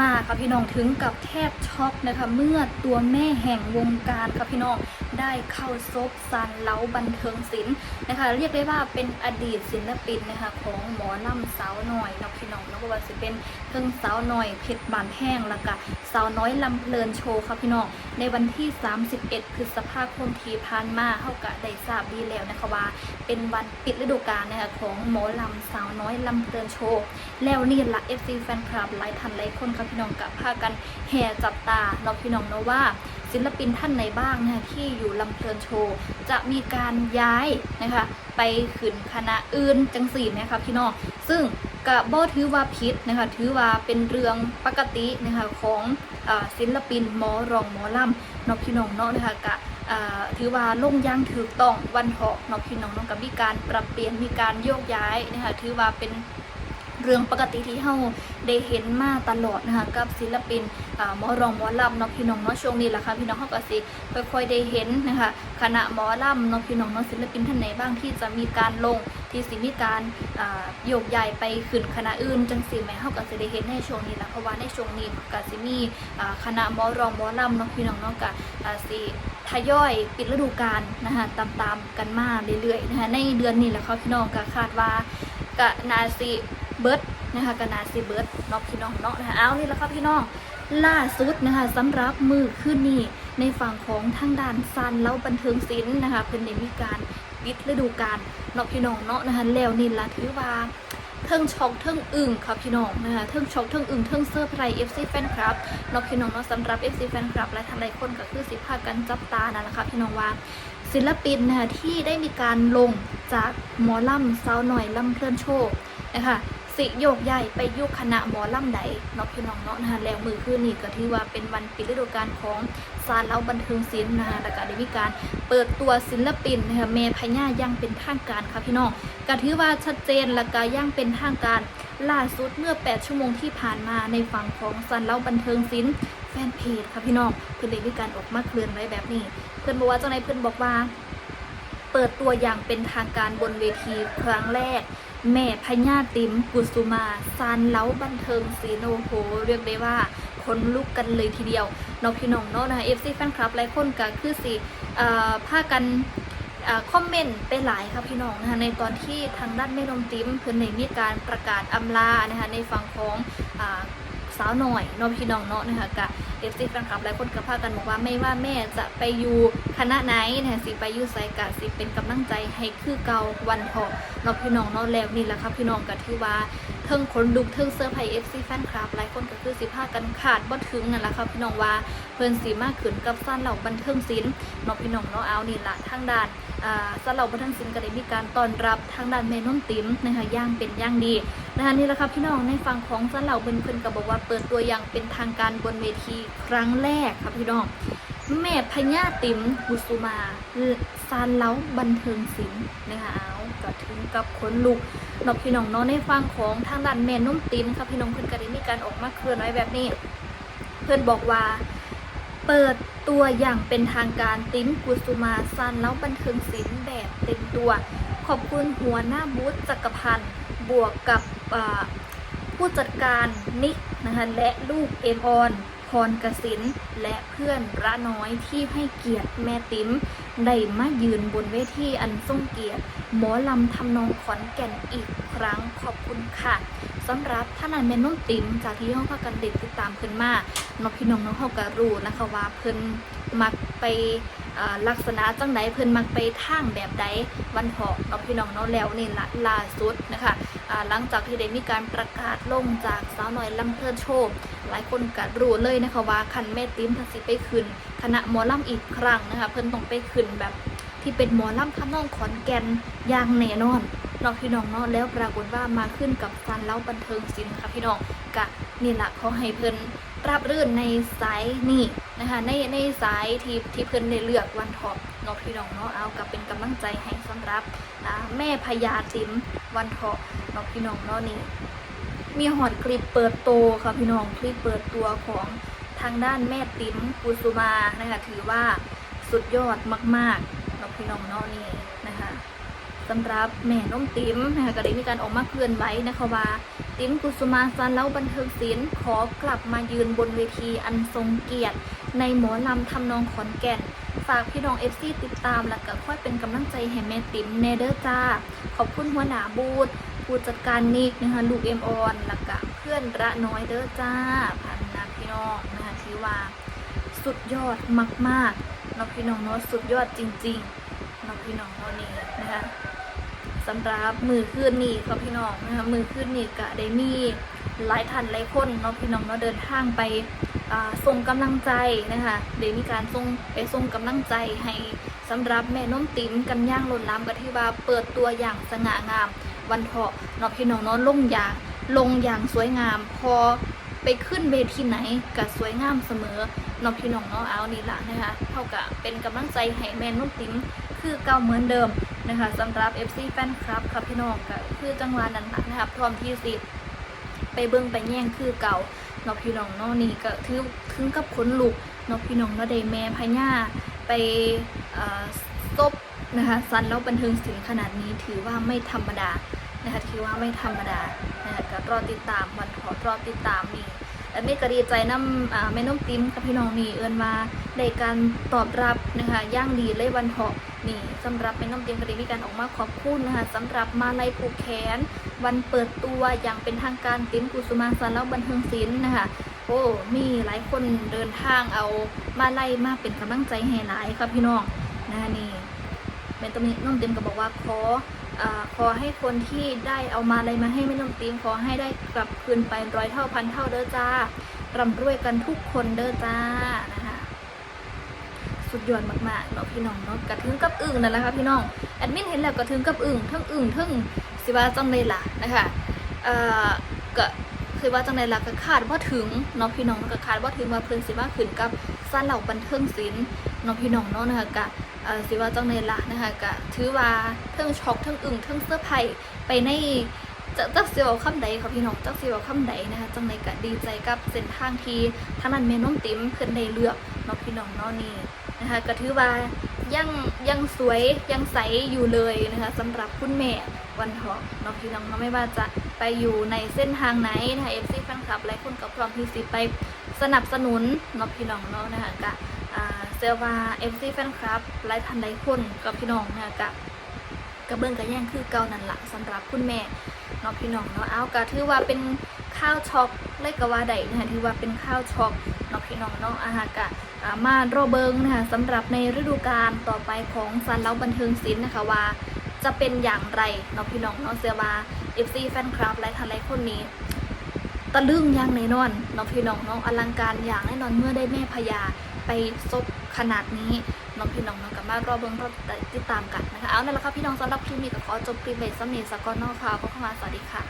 มาค่ะพี่น้องถึงกับแทบช็อกนะคะ เมื่อตัวแม่แห่งวงการค่ะพี่น้องได้เข้าซบซันเล้าบันเทิงศิลป์นะคะ เรียกได้ว่าเป็นอดีตศิลปินนะคะ ของหมอลำสาวหน่อยเนาะพี่น้องเนาะบ่ว่าสิเป็นเพิ่งสาวหน่อยเพชรบานแห้งแล้วก็สาวน้อยลำเพลินโชว์ค่ะพี่น้องในวันที่ 31พฤษภาคมที่ผ่านมาเฮาก็ได้ทราบดีแล้วนะคะว่า เป็นวันปิดฤดูกาลนะคะของหมอลำสาวน้อยลำเพลินโชว์แล้วนี่ละ FC แฟนคลับหลายท่านหลายคนค่ะพี่น้องกับพากันแห่จับตาเนาพี่น้องเนาะว่า ศิลปินท่านไหนบ้างนะคะที่อยู่ลำเพลินโชว์ จะมีการย้ายนะคะไปขึ้นคณะอื่นจังสี่นะคะพี่น้องซึ่งกะบ่ถือว่าผิดนะคะถือว่าเป็นเรื่องปกตินะคะของศิลปินหมอรองหมอลำนาะพี่น้องเนาะนะคะกะถือว่าลงอยางถูกต้องวันเหาะนาะพี่น้องเนาะกับมีการปรับเปลี่ยนมีการโยกย้ายนะคะถือว่าเป็น เรื่องปกติที่เฮาได้เห็นมาตลอดนะคะกับศิลปินอ่าหมอรองหมอลำเนาะพี่น้องเนาะช่วงนี้แหละค่ะพี่น้องเฮาก็สิค่อยๆได้เห็นนะคะคณะหมอลำเนาะพี่น้องเนาะศิลปินท่านไหนบ้างที่จะมีการลงที่สิมีการอ่าโยกย้ายไปขึ้นคณะอื่นจังซี่แม่เฮาก็สิได้เห็นในช่วงนี้แหละเพราะว่าในช่วงนี้ก็สิมีอ่าคณะหมอรองหมอลำเนาะพี่น้องเนาะก็อ่าสิทยอยปิดฤดูกาลนะคะตามๆกันมาเรื่อยๆนะคะในเดือนนี้แหละครับพี่น้องก็คาดว่ากะนาซี เบิร์ดนะคะกนาซีเบิร์ดเนาะพี่น้องเนาะนะคะเอานี่แหละครับพี่น้องล่าสุดนะคะสำหรับมือขึ้นนี่ในฝั่งของทางด้านซันแล้วบันเทิงศิลป์นะคะเพิ่นได้มีการปิดฤดูกาลเนาะพี่น้องเนาะนะคะแล้วนี่ละถือว่าเทิงช็อกเทิงอึ่งครับพี่น้องนะคะเทิงช็อกเทิงอึ่งเทิงเซอร์ไพรส์ FC แฟนคลับเนาะพี่น้องเนาะสำหรับ FC แฟนคลับและทานหลายคนก็คือสิพากันจับตานั่นแหละครับพี่น้องว่าศิลปินนะคะที่ได้มีการลงจากหมอลำสาวหน่อยลำเพลินโชว์นะคะ สิโยกใหญ่ไปยุคคณะหมอลำใดเนาะพี่น้องเนาะนะคะแล้วมือคืนนี่ก็ถือว่าเป็นวันปิดฤดูกาลของซานเล้าบันเทิงศิลป์นะคะแล้วก็ได้มีการเปิดตัวศิลปินนะคะเมพญ่ายังเป็นทางการค่ะพี่น้องก็ถือว่าชัดเจนและก็ย่างเป็นทางการล่าสุดเมื่อ 8 ชั่วโมงที่ผ่านมาในฝั่งของซันเล่าบันเทิงศิลป์แฟนเพจค่ะพี่น้องเพื่อนเลยมีการออกมาเคลื่อนไหวแบบนี้ เพื่อนบอกว่าเจ้านายเพื่อนบอกว่า เปิดตัวอย่างเป็นทางการบนเวทีครั้งแรก แม่พญาติมกุสุมาซานเล้าบันเทิงซีโนโฮเรียกได้ว่าคนลุกกันเลยทีเดียวน้องพี่น้องเนาะนะคะเอฟซีแฟนคลับหลายคนก็คือสิผ้ากันอคอมเมนต์ไปหลายครับพี่น้องนะคะในตอนที่ทางด้านแม่นมติ้มเพิ่นในมีการประกาศอำลานะคะในฝั่งของ สาวหน่อยน้องพี่น้องเนาะนะคะกะเอฟซีแฟนคลับหลายคนก็พากันบอกว่าไม่ว่าแม่จะไปอยู่คณะไหนนะสิไปอยู่ไสกะสิเป็นกำลังใจให้คือเก่าวันทองเนาะพี่น้องเนาะแล้วนี่แหละครับพี่น้องก็ถือว่าเทิงคนลุกเทิงเสื้อร์ไผ่เอฟซีแฟนคลับหลายคนก็คือสิพากันขาดบ่ถึงนั่นแหละครับพี่น้องว่าเพิ่อนสิมากขึ้นกับสั้นเหล่าบันเทิงศิลป์เนาะพี่น้องเนาะเอานี่ละทางด้านอ่าสำหรับบันเทิงศิลป์ก็ได้มีการต้อนรับทางด้านแม่นุ่มติ๋มนะคะย่างเป็นย่างดีนะคะนี่แหละครับพี่น้องในฝั่งของสำหรับเพิ่นๆก็บอกว่าเปิดตัวอย่างเป็นทางการบนเวทีครั้งแรกครับพี่น้อง แม่พญาติ๋มกุสุมาซานเล้าบันเทิงศิลป์นะคะเอาก็ถึงกับขนลุกนอกพี่น้องเนาะในฝั่งของทางด้านแม่นุ่มติ๋มครับพี่น้องเพิ่อนก็ได้มีการออกมาเคลื่อนไหวแบบนี้ เพื่อนบอกว่าเปิดตัวอย่างเป็นทางการติ้มกุสุมาซันแล้วบันเทิงศิลป์แบบเต็มตัว ขอบคุณหัวหน้าบูธจักรพันธ์บวกกับ ผู้จัดการนิกนะคะและลูกเอ็มออนพรกสินและเพื่อนระน้อยที่ให้เกียรติแม่ติ๋มได้มายืนบนเวทีอันทรงเกียรติ หมอลำทำนองขอนแก่นอีกครั้งขอบคุณค่ะสำหรับท่านนายแม่นุ่มติ๋มจากที่ห้องพากันเด็กติดตามเพิ่นมากน้องพี่น้องน้องเขาก็รู้นะคะว่าเพิ่นมักไป ลักษณะจังใดเพิ่นมักไปทางแบบใดวันเถาะนองพี่น้องเนาะแล้วนี่ละล่าสุดนะคะหลังจากที่ได้มีการประกาศลงจากสาวหน่อยลำเพลินโชว์หลายคนก็รู้เลยนะคะว่าคันแม่ติ้มทัสิไปขึ้นคณะหมอลำอีกครั้งนะคะเพิ่นต้องไปขึ้นแบบที่เป็นหมอลำทำนองขอนแก่นอย่างแน่นอนน้องพี่น้องเนาะแล้วปรากฏว่ามาขึ้นกับซันเล้าบันเทิงศิลป์ค่ะพี่น้องกะนี่แหละเขาให้เพิ่นราบรื่นในสายนี่ นะคะในในสายที่ที่เพิ่นได้เลือกวันทอปเนาะพี่น้องเนาะเอากับเป็นกำลังใจให้สำหรับแม่พญาติมวันทอปเนาะพี่น้องเนาะนี่มีหอดคลิปเปิดโตวค่ะพี่น้องคลิปเปิดตัวของทางด้านแม่ติ๋มกุสุมานะคะถือว่าสุดยอดมากๆเนาะพี่น้องเนาะนี่ สำหรับแม่น้องติ๋มนะคะก็ได้มีการออกมาเคลื่อนไหวนะคะว่าติ๋มกุสุมาซันเล่าบันเทิงศิลป์ขอกลับมายืนบนเวทีอันทรงเกียรติ ในหมอลำทำนองขอนแก่นฝากพี่น้องเอฟซีติดตามและก็ค่อยเป็นกำลังใจให้แม่ติ๋มเนเดอร์จ้า ขอบคุณหัวหน้าบูธผู้จัดการนิกนะคะลูกเอ็มออนและก็เพื่อนระน้อยเด้อจ้า พันนาพี่น้องนะคะที่ว่าสุดยอดมากๆเนาะพี่น้องเนาะสุดยอดจริงๆเนาะพี่น้องเนาะนี่นะคะ สำหรับมือคืนนี่ครับพี่น้องนะคะมือคืนนี่ก็ได้มีหลายท่านหลายคนเนาะพี่น้องเนาะเดินทางไปส่งกำลังใจนะคะเดี๋ยวมีการส่งไปส่งกำลังใจให้สำหรับแม่น้มติ๋มกันย่างหล่นล้ำกันที่ว่าเปิดตัวอย่างสง่างาม วันเถาะเนาะพี่น้องเนาะลงอย่างลงอย่างสวยงาม พอไปขึ้นเวทีไหนก็สวยงามเสมอเนาะพี่น้องเนาะเอานี่ละนะคะเท่ากับเป็นกำลังใจให้แม่น้มติ๋มคือเก่าเหมือนเดิม นะคะสำหรับ FC แฟนคลับครับพี่น้องก็คือจังหวะนั้นนะคะพร้อมที่สิไปเบิ่งไปแย่งคือเก่าเนาะพี่น้องเนาะนี่ก็ถือถึงกับขนลุกเนาะพี่น้องเนาะได้แม่พญาไปอซบนะคะสันแล้วบันเทิงศิลป์ขนาดนี้ถือว่าไม่ธรรมดานะคะถือว่าไม่ธรรมดานะคะก็รอติดตามวันขอรอติดตามนี่ และไม่ก็ดีใจน้ำแม่น้องติ้มกับพี่น้องนี่เอินมาได้การตอบรับนะคะย่างดีเลยวันเถาะนี่สำหรับแม่น้องติ้มก็ได้มีการออกมาขอบคุณนะคะสำหรับมาลัยผูกแขน วันเปิดตัวอย่างเป็นทางการติ้มกุสุมาสันแล้วบันเทิงศิลป์นะคะโอ้มีหลายคนเดินทางเอามาไล่มาเป็นกำลังใจให้หลายครับพี่น้องนะนี่เป็นตรงนี้น้องเต็มก็บอกว่าขอ อขอให้คนที่ได้เอามาอะไรมาให้ไม่น้องเต็มขอให้ได้กลับคืนไปร้อยเท่าพันเท่าเด้อจ้าร่ำรวยกันทุกคนเด้อจ้านะคะสุดยอดมากๆเนาะพี่น้องเนาะกระถึงกับอึ่งนั่นแหละค่ะพี่น้องแอดมินเห็นแล้วกระถึงกับอึ่งทั้งอึ่งทั้งสิว่าจังเลยล่ะนะคะเอ่อก็คือว่าจังเลยล่ะก็คาดว่าถึงเนาะพี่น้องก็คาดว่าถึงว่าเพิ่นสิว่าขึ้นกับสั้นเหล่าบันเทิงศิลป์เนาะพี่น้องเนาะนะคะกะ สิว่าจังเลยล่ะนะคะกะถือว่าเทั้งช็อกเทั้งอึ่งเทั้งเสื้อร์ไผ่ไปในจะจักเสียวคำใดค่ะพี่น้องจักเสียวคำใดนะคะจังเลยกะดีใจกับเส้นทางที่ทางนั้นแม่น้องติ๋มเพิ่นได้เลือกเนาะพี่น้องเนาะนี่นะคะก็ถือว่ายังยังสวยยังใสอยู่เลยนะคะสำหรับคุณแม่วันทองเนาะพี่น้องเนาะไม่ว่าจะไปอยู่ในเส้นทางไหนนะคะเอฟซีแฟนคลับหลายคนก็พร้อมที่สิไปสนับสนุนเนาะพี่น้องเนาะนะคะกะอ่า เซลว่าเอฟซีแฟนคลับหลายท่านหลายคนกับพี่น้องนะคะกะกระเบื้องกระแย่งคือเก่านั่นหละสำหรับคุณแม่เนาะพี่น้องเนาะเอากะถือว่าเป็นข้าวช็อกเลยกว่าใดนะคะถือว่าเป็นข้าวช็อกเนาะพี่น้องเนาะอาหารกะอ่ามารเบิงนะคะสำหรับในฤดูกาลต่อไปของซันเล้าบันเทิงศิลป์นะคะว่าจะเป็นอย่างไรเนาะพี่น้องเนาะเสียว่าเอฟซีแฟนคลับและทันไรคนนี้ตะลึงอย่างแน่นอนเนาะพี่น้องเนาะอลังการอย่างแน่นอนเมื่อได้แม่พญาไปซบ ขนาดนี้น้องพี่น้องน้องกับมารอเบิงรอติดตามกันนะคะเอานั่นแหละค่ะพี่น้องสำหรับคลิปนี้ก็ขอจบคลิปไว้สำเนีสกอนนอกค่ะก็เข้ามาสวัสดีค่ะ